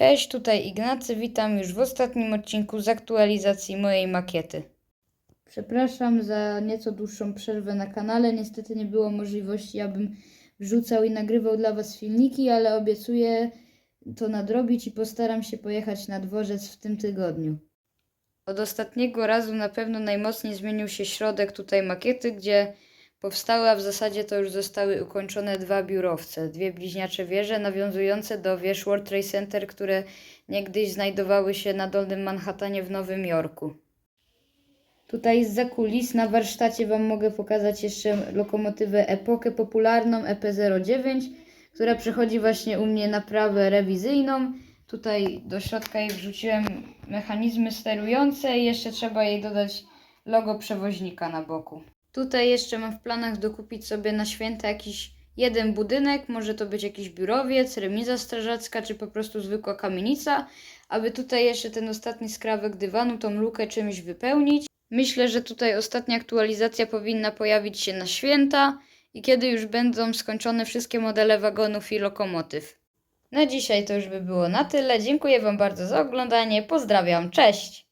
Cześć, tutaj Ignacy, witam już w ostatnim odcinku z aktualizacji mojej makiety. Przepraszam za nieco dłuższą przerwę na kanale, niestety nie było możliwości, abym wrzucał i nagrywał dla Was filmiki, ale obiecuję to nadrobić i postaram się pojechać na dworzec w tym tygodniu. Od ostatniego razu na pewno najmocniej zmienił się środek tutaj makiety, gdzie powstały, a w zasadzie to już zostały ukończone dwa biurowce, dwie bliźniacze wieże nawiązujące do wież World Trade Center, które niegdyś znajdowały się na Dolnym Manhattanie w Nowym Jorku. Tutaj z kulis na warsztacie Wam mogę pokazać jeszcze lokomotywę Epokę popularną E EP09, która przechodzi właśnie u mnie naprawę rewizyjną. Tutaj do środka jej wrzuciłem mechanizmy sterujące i jeszcze trzeba jej dodać logo przewoźnika na boku. Tutaj jeszcze mam w planach dokupić sobie na święta jakiś jeden budynek, może to być jakiś biurowiec, remiza strażacka, czy po prostu zwykła kamienica, aby tutaj jeszcze ten ostatni skrawek dywanu, tą lukę czymś wypełnić. Myślę, że tutaj ostatnia aktualizacja powinna pojawić się na święta i kiedy już będą skończone wszystkie modele wagonów i lokomotyw. Na dzisiaj to już by było na tyle. Dziękuję Wam bardzo za oglądanie. Pozdrawiam. Cześć!